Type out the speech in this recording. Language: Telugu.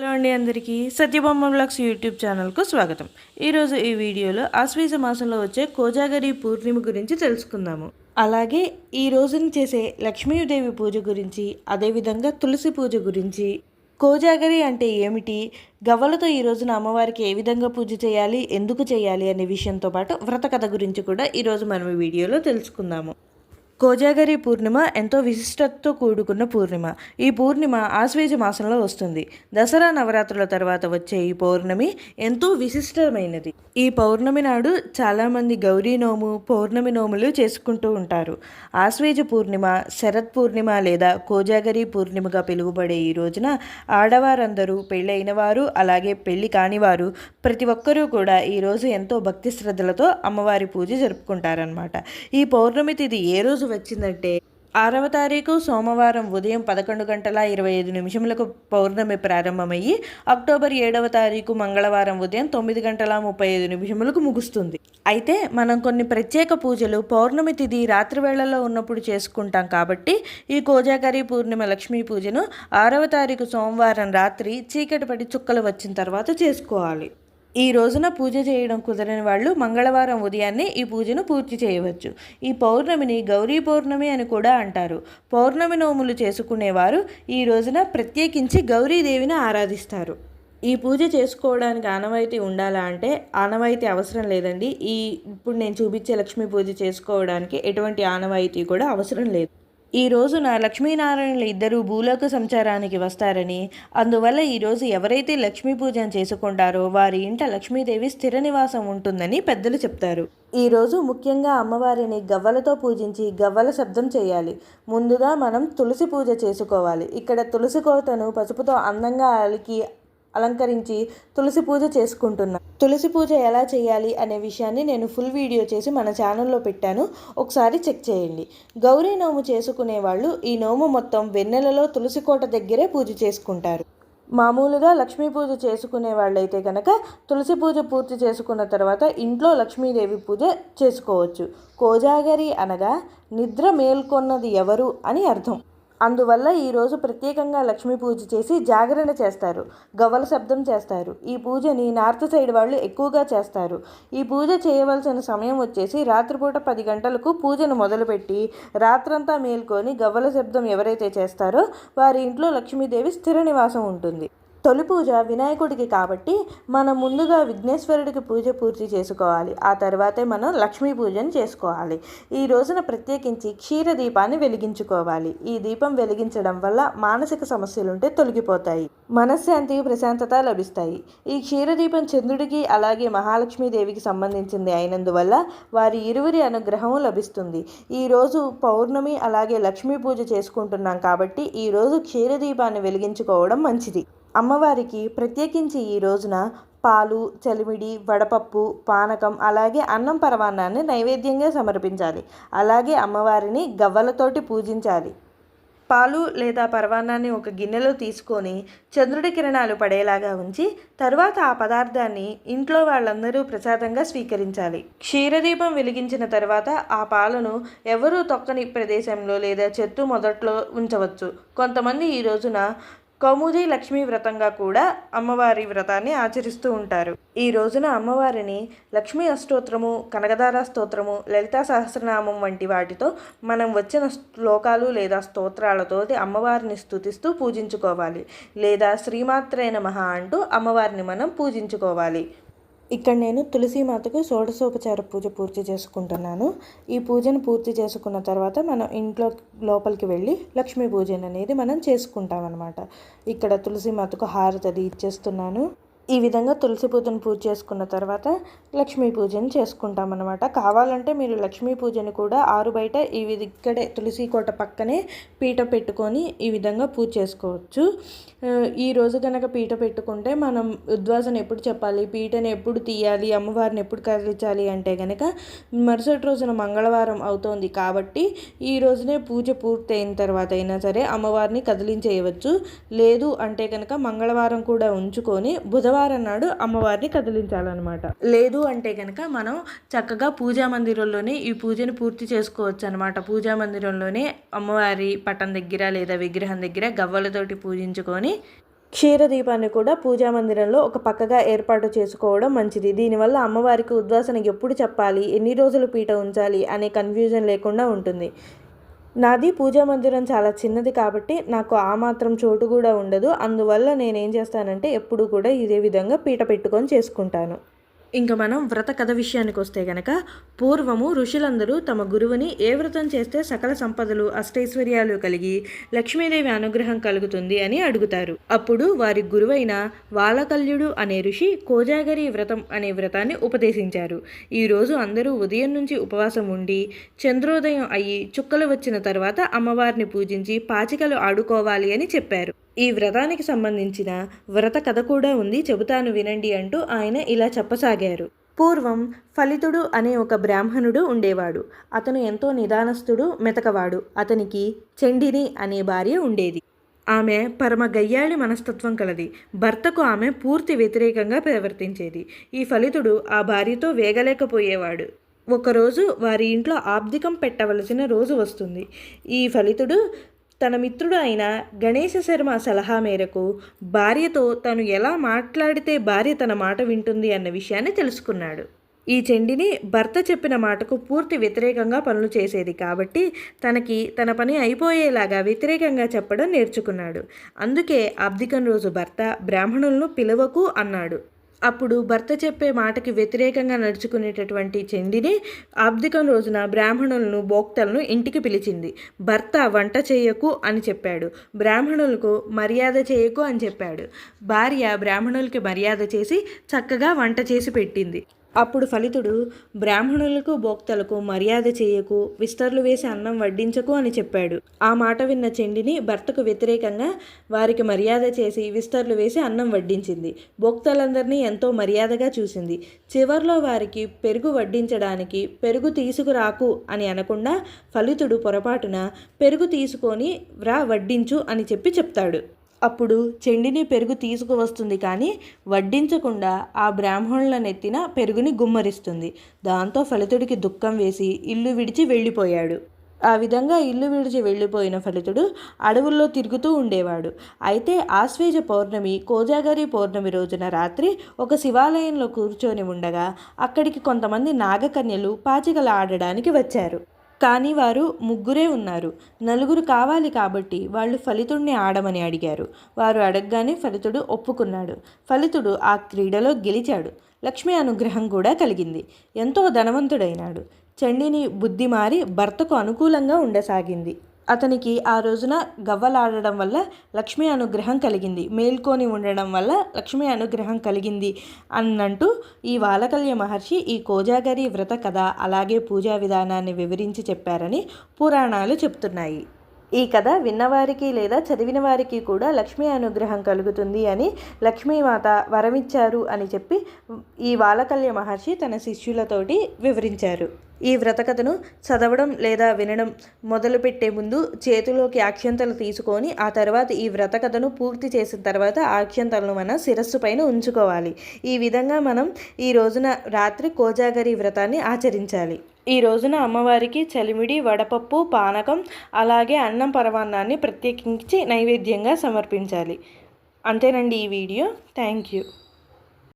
హలో అండి అందరికీ. సత్యబొమ్మ బ్లాగ్స్ యూట్యూబ్ ఛానల్కు స్వాగతం. ఈరోజు ఈ వీడియోలో ఆశ్వీజ మాసంలో వచ్చే కోజాగరి పూర్ణిమ గురించి తెలుసుకుందాము. అలాగే ఈ రోజున చేసే లక్ష్మీదేవి పూజ గురించి అదేవిధంగా తులసి పూజ గురించి కోజాగరి అంటే ఏమిటి గవ్వలతో ఈ రోజున అమ్మవారికి ఏ విధంగా పూజ చేయాలి ఎందుకు చేయాలి అనే విషయంతో పాటు వ్రత కథ గురించి కూడా ఈరోజు మనం ఈ వీడియోలో తెలుసుకుందాము. కోజాగరి పూర్ణిమ ఎంతో విశిష్టతతో కూడుకున్న పూర్ణిమ. ఈ పూర్ణిమ ఆశ్వేజ మాసంలో వస్తుంది. దసరా నవరాత్రుల తర్వాత వచ్చే ఈ పౌర్ణమి ఎంతో విశిష్టమైనది. ఈ పౌర్ణమి నాడు చాలామంది గౌరీ నోము పౌర్ణమి నోములు చేసుకుంటూ ఉంటారు. ఆశ్వేజ పూర్ణిమ శరత్ పూర్ణిమ లేదా కోజాగరి పూర్ణిమగా పిలువబడే ఈ రోజున ఆడవారందరూ పెళ్ళైన వారు అలాగే పెళ్ళి కానివారు ప్రతి ఒక్కరూ కూడా ఈరోజు ఎంతో భక్తి శ్రద్ధలతో అమ్మవారి పూజ జరుపుకుంటారనమాట ఈ పౌర్ణమి తిథి ఏ రోజు వచ్చిందంటే ఆరవ తారీఖు సోమవారం ఉదయం పదకొండు గంటల ఇరవై ఐదు నిమిషములకు పౌర్ణమి ప్రారంభమయ్యి అక్టోబర్ ఏడవ తారీఖు మంగళవారం ఉదయం తొమ్మిది గంటల ముప్పై ఐదు నిమిషములకు ముగుస్తుంది. అయితే మనం కొన్ని ప్రత్యేక పూజలు పౌర్ణమి తిథి రాత్రి వేళల్లో ఉన్నప్పుడు చేసుకుంటాం కాబట్టి ఈ కోజాగరి పూర్ణిమ లక్ష్మీ పూజను ఆరవ తారీఖు సోమవారం రాత్రి చీకటి పడి చుక్కలు వచ్చిన తర్వాత చేసుకోవాలి. ఈ రోజున పూజ చేయడం కుదరని వాళ్ళు మంగళవారం ఉదయాన్నే ఈ పూజను పూర్తి చేయవచ్చు. ఈ పౌర్ణమిని గౌరీ పౌర్ణమి అని కూడా అంటారు. పౌర్ణమి నోములు చేసుకునేవారు ఈ రోజున ప్రత్యేకించి గౌరీదేవిని ఆరాధిస్తారు. ఈ పూజ చేసుకోవడానికి ఆనవాయితీ ఉండాలా అంటే ఆనవాయితీ అవసరం లేదండి. ఈ ఇప్పుడు నేను చూపించే లక్ష్మీ పూజ చేసుకోవడానికి ఎటువంటి ఆనవాయితీ కూడా అవసరం లేదు. ఈ రోజున లక్ష్మీనారాయణులు ఇద్దరూ భూలోక సంచారానికి వస్తారని అందువల్ల ఈరోజు ఎవరైతే లక్ష్మీ పూజను చేసుకుంటారో వారి ఇంట లక్ష్మీదేవి స్థిర నివాసం ఉంటుందని పెద్దలు చెప్తారు. ఈరోజు ముఖ్యంగా అమ్మవారిని గవ్వలతో పూజించి గవ్వల శబ్దం చేయాలి. ముందుగా మనం తులసి పూజ చేసుకోవాలి. ఇక్కడ తులసి కోతను పసుపుతో అందంగా అలికి అలంకరించి తులసి పూజ చేసుకుంటున్నా. తులసి పూజ ఎలా చేయాలి అనే విషయాన్ని నేను ఫుల్ వీడియో చేసి మన ఛానల్లో పెట్టాను. ఒకసారి చెక్ చేయండి. గౌరీ నోము చేసుకునే వాళ్ళు ఈ నోము మొత్తం వెన్నెలలో తులసి కోట దగ్గరే పూజ చేసుకుంటారు. మామూలుగా లక్ష్మీ పూజ చేసుకునే వాళ్ళైతే కనుక తులసి పూజ పూర్తి చేసుకున్న తర్వాత ఇంట్లో లక్ష్మీదేవి పూజ చేసుకోవచ్చు. కోజాగరి అనగా నిద్ర మేల్కొన్నది ఎవరు అని అర్థం. అందువల్ల ఈరోజు ప్రత్యేకంగా లక్ష్మీ పూజ చేసి జాగరణ చేస్తారు గవ్వల శబ్దం చేస్తారు. ఈ పూజని నార్త్ సైడ్ వాళ్ళు ఎక్కువగా చేస్తారు. ఈ పూజ చేయవలసిన సమయం వచ్చేసి రాత్రిపూట పది గంటలకు పూజను మొదలుపెట్టి రాత్రంతా మేల్కొని గవ్వల శబ్దం ఎవరైతే చేస్తారో వారి ఇంట్లో లక్ష్మీదేవి స్థిర నివాసం ఉంటుంది. తొలి పూజ వినాయకుడికి కాబట్టి మనం ముందుగా విఘ్నేశ్వరుడికి పూజ పూర్తి చేసుకోవాలి. ఆ తర్వాతే మనం లక్ష్మీ పూజను చేసుకోవాలి. ఈ రోజున ప్రత్యేకించి క్షీర దీపాన్ని వెలిగించుకోవాలి. ఈ దీపం వెలిగించడం వల్ల మానసిక సమస్యలుంటే తొలగిపోతాయి. మనశ్శాంతి ప్రశాంతత లభిస్తాయి. ఈ క్షీరదీపం చంద్రుడికి అలాగే మహాలక్ష్మీదేవికి సంబంధించింది అయినందువల్ల వారి ఇరువురి అనుగ్రహం లభిస్తుంది. ఈరోజు పౌర్ణమి అలాగే లక్ష్మీ పూజ చేసుకుంటున్నాం కాబట్టి ఈరోజు క్షీరదీపాన్ని వెలిగించుకోవడం మంచిది. అమ్మవారికి ప్రత్యేకించి ఈ రోజున పాలు చలిమిడి వడపప్పు పానకం అలాగే అన్నం పరమాన్నాన్ని నైవేద్యంగా సమర్పించాలి. అలాగే అమ్మవారిని గవ్వలతోటి పూజించాలి. పాలు లేదా పరవాన్నాన్ని ఒక గిన్నెలో తీసుకొని చంద్రుడి కిరణాలు పడేలాగా ఉంచి తర్వాత ఆ పదార్థాన్ని ఇంట్లో వాళ్ళందరూ ప్రసాదంగా స్వీకరించాలి. క్షీరదీపం వెలిగించిన తర్వాత ఆ పాలను ఎవరూ తొక్కని ప్రదేశంలో లేదా చెట్టు మొదట్లో ఉంచవచ్చు. కొంతమంది ఈ రోజున కౌముది లక్ష్మీ వ్రతంగా కూడా అమ్మవారి వ్రతాన్ని ఆచరిస్తూ ఉంటారు. ఈ రోజున అమ్మవారిని లక్ష్మీ అష్టోత్రము కనకదార స్తోత్రము లలితా సహస్రనామం వంటి వాటితో మనం వచ్చిన శ్లోకాలు లేదా స్తోత్రాలతో అమ్మవారిని స్థుతిస్తూ పూజించుకోవాలి. లేదా శ్రీమాత్రేన మహా అంటూ అమ్మవారిని మనం పూజించుకోవాలి. ఇక్కడ నేను తులసీమాతకు షోడశోపచార పూజ పూర్తి చేసుకుంటున్నాను. ఈ పూజను పూర్తి చేసుకున్న తర్వాత మనం ఇంట్లో లోపలికి వెళ్ళి లక్ష్మీ పూజన అనేది మనం చేసుకుంటాం అనమాట ఇక్కడ తులసీమాతకు హారతది ఇచ్చేస్తున్నాను. ఈ విధంగా తులసి పూజను పూజ చేసుకున్న తర్వాత లక్ష్మీ పూజను చేసుకుంటాం అనమాట కావాలంటే మీరు లక్ష్మీ పూజను కూడా ఆరు బయట ఈ విధ ఇక్కడే తులసి కోట పక్కనే పీట పెట్టుకొని ఈ విధంగా పూజ చేసుకోవచ్చు. ఈరోజు కనుక పీట పెట్టుకుంటే మనం ఉద్వాసన ఎప్పుడు చెప్పాలి? పీటను ఎప్పుడు తీయాలి? అమ్మవారిని ఎప్పుడు కదిలించాలి అంటే కనుక మరుసటి రోజున మంగళవారం అవుతోంది కాబట్టి ఈ రోజునే పూజ పూర్తయిన తర్వాత అయినా సరే అమ్మవారిని కదిలించేయవచ్చు. లేదు అంటే కనుక మంగళవారం కూడా ఉంచుకొని బుధ బుధవారం నాడు అమ్మవారిని కదిలించాలన్నమాట. లేదు అంటే కనుక మనం చక్కగా పూజా మందిరంలోనే ఈ పూజను పూర్తి చేసుకోవచ్చు అనమాట పూజా మందిరంలోనే అమ్మవారి పటం దగ్గర లేదా విగ్రహం దగ్గర గవ్వలతోటి పూజించుకొని క్షీరదీపాన్ని కూడా పూజా మందిరంలో ఒక పక్కగా ఏర్పాటు చేసుకోవడం మంచిది. దీనివల్ల అమ్మవారికి ఉద్వాసన ఎప్పుడు చెప్పాలి? ఎన్ని రోజులు పీట ఉంచాలి? అనే కన్ఫ్యూజన్ లేకుండా ఉంటుంది. నాది పూజా మందిరం చాలా చిన్నది కాబట్టి నాకు ఆ మాత్రం చోటు కూడా ఉండదు. అందువల్ల నేనేం చేస్తానంటే ఎప్పుడు కూడా ఇదే విధంగా పీట పెట్టుకొని చేసుకుంటాను. ఇంకా మనం వ్రత కథ విషయానికి వస్తే గనక పూర్వము ఋషులందరూ తమ గురువుని ఏ వ్రతం చేస్తే సకల సంపదలు అష్టైశ్వర్యాలు కలిగి లక్ష్మీదేవి అనుగ్రహం కలుగుతుంది అని అడుగుతారు. అప్పుడు వారి గురువైన వాలకల్యుడు అనే ఋషి కోజాగరి వ్రతం అనే వ్రతాన్ని ఉపదేశించారు. ఈరోజు అందరూ ఉదయం నుంచి ఉపవాసం ఉండి చంద్రోదయం అయ్యి చుక్కలు వచ్చిన తర్వాత అమ్మవారిని పూజించి పాచికలు ఆడుకోవాలి అని చెప్పారు. ఈ వ్రతానికి సంబంధించిన వ్రత కథ కూడా ఉంది చెబుతాను వినండి అంటూ ఆయన ఇలా చెప్పసాగారు. పూర్వం ఫలితుడు అనే ఒక బ్రాహ్మణుడు ఉండేవాడు. అతను ఎంతో నిదానస్తుడు మెతకవాడు. అతనికి చెండిని అనే భార్య ఉండేది. ఆమె పరమ గయ్యాళి మనస్తత్వం కలది. భర్తకు ఆమె పూర్తి వ్యతిరేకంగా ప్రవర్తించేది. ఈ ఫలితుడు ఆ భార్యతో వేగలేకపోయేవాడు. ఒకరోజు వారి ఇంట్లో ఆబ్దికం పెట్టవలసిన రోజు వస్తుంది. ఈ ఫలితుడు తన మిత్రుడు అయిన గణేశ శర్మ సలహా మేరకు భార్యతో తను ఎలా మాట్లాడితే భార్య తన మాట వింటుంది అన్న విషయాన్ని తెలుసుకున్నాడు. ఈ చెండిని భర్త చెప్పిన మాటకు పూర్తి వ్యతిరేకంగా పనులు చేసేది కాబట్టి తనకి తన పని అయిపోయేలాగా వ్యతిరేకంగా చెప్పడం నేర్చుకున్నాడు. అందుకే అబ్దికం రోజు భర్త బ్రాహ్మణులను పిలవకు అన్నాడు. అప్పుడు భర్త చెప్పే మాటకి వ్యతిరేకంగా నడుచుకునేటటువంటి చెందినే ఆబ్దికం రోజున బ్రాహ్మణులను భోక్తలను ఇంటికి పిలిచింది. భర్త వంట చేయకు అని చెప్పాడు. బ్రాహ్మణులకు మర్యాద చేయకు అని చెప్పాడు. భార్య బ్రాహ్మణులకి మర్యాద చేసి చక్కగా వంట చేసి పెట్టింది. అప్పుడు ఫలితుడు బ్రాహ్మణులకు భోక్తలకు మర్యాద చేయకు విస్తర్లు వేసి అన్నం వడ్డించకు అని చెప్పాడు. ఆ మాట విన్న చెండిని భర్తకు వ్యతిరేకంగా వారికి మర్యాద చేసి విస్తర్లు వేసి అన్నం వడ్డించింది. భోక్తలందరినీ ఎంతో మర్యాదగా చూసింది. చివర్లో వారికి పెరుగు వడ్డించడానికి పెరుగు తీసుకురాకు అని అనకుండా ఫలితుడు పొరపాటున పెరుగు తీసుకొని రా వడ్డించు అని చెప్పి చెప్తాడు. అప్పుడు చెండిని పెరుగు తీసుకువస్తుంది కానీ వడ్డించకుండా ఆ బ్రాహ్మణుల నెత్తిన పెరుగుని గుమ్మరిస్తుంది. దాంతో ఫలితుడికి దుఃఖం వేసి ఇల్లు విడిచి వెళ్ళిపోయాడు. ఆ విధంగా ఇల్లు విడిచి వెళ్ళిపోయిన ఫలితుడు అడవుల్లో తిరుగుతూ ఉండేవాడు. అయితే ఆశ్వేజ పౌర్ణమి కోజాగరి పౌర్ణమి రోజున రాత్రి ఒక శివాలయంలో కూర్చొని ఉండగా అక్కడికి కొంతమంది నాగకన్యలు పాచికలు ఆడడానికి వచ్చారు. కానీ వారు ముగ్గురే ఉన్నారు. నలుగురు కావాలి కాబట్టి వాళ్ళు ఫలితుడిని ఆడమని అడిగారు. వారు అడగగానే ఫలితుడు ఒప్పుకున్నాడు. ఫలితుడు ఆ క్రీడలో గెలిచాడు. లక్ష్మి అనుగ్రహం కూడా కలిగింది. ఎంతో ధనవంతుడైనాడు. చండిని బుద్ధి మారి భర్తకు అనుకూలంగా ఉండసాగింది. అతనికి ఆ రోజున గవ్వలాడడం వల్ల లక్ష్మీ అనుగ్రహం కలిగింది. మేల్కొని ఉండడం వల్ల లక్ష్మీ అనుగ్రహం కలిగింది అన్నంటూ ఈ వాలకల్య మహర్షి ఈ కోజాగరి వ్రత కథ అలాగే పూజా విధానాన్ని వివరించి చెప్పారని పురాణాలు చెప్తున్నాయి. ఈ కథ విన్నవారికి లేదా చదివిన వారికి కూడా లక్ష్మీ అనుగ్రహం కలుగుతుంది అని లక్ష్మీమాత వరమిచ్చారు అని చెప్పి ఈ వాలకల్య మహర్షి తన శిష్యులతోటి వివరించారు. ఈ వ్రతకథను చదవడం లేదా వినడం మొదలుపెట్టే ముందు చేతిలోకి అక్షంతలు తీసుకొని ఆ తర్వాత ఈ వ్రతకథను పూర్తి చేసిన తర్వాత ఆ అక్షంతలను మన శిరస్సు పైన ఉంచుకోవాలి. ఈ విధంగా మనం ఈ రోజున రాత్రి కోజాగరి వ్రతాన్ని ఆచరించాలి. ఈ రోజున అమ్మవారికి చలిమిడి వడపప్పు పానకం అలాగే అన్నం పరమాన్నాన్ని ప్రత్యేకించి నైవేద్యంగా సమర్పించాలి. అంతేనండి ఈ వీడియో. Thank you.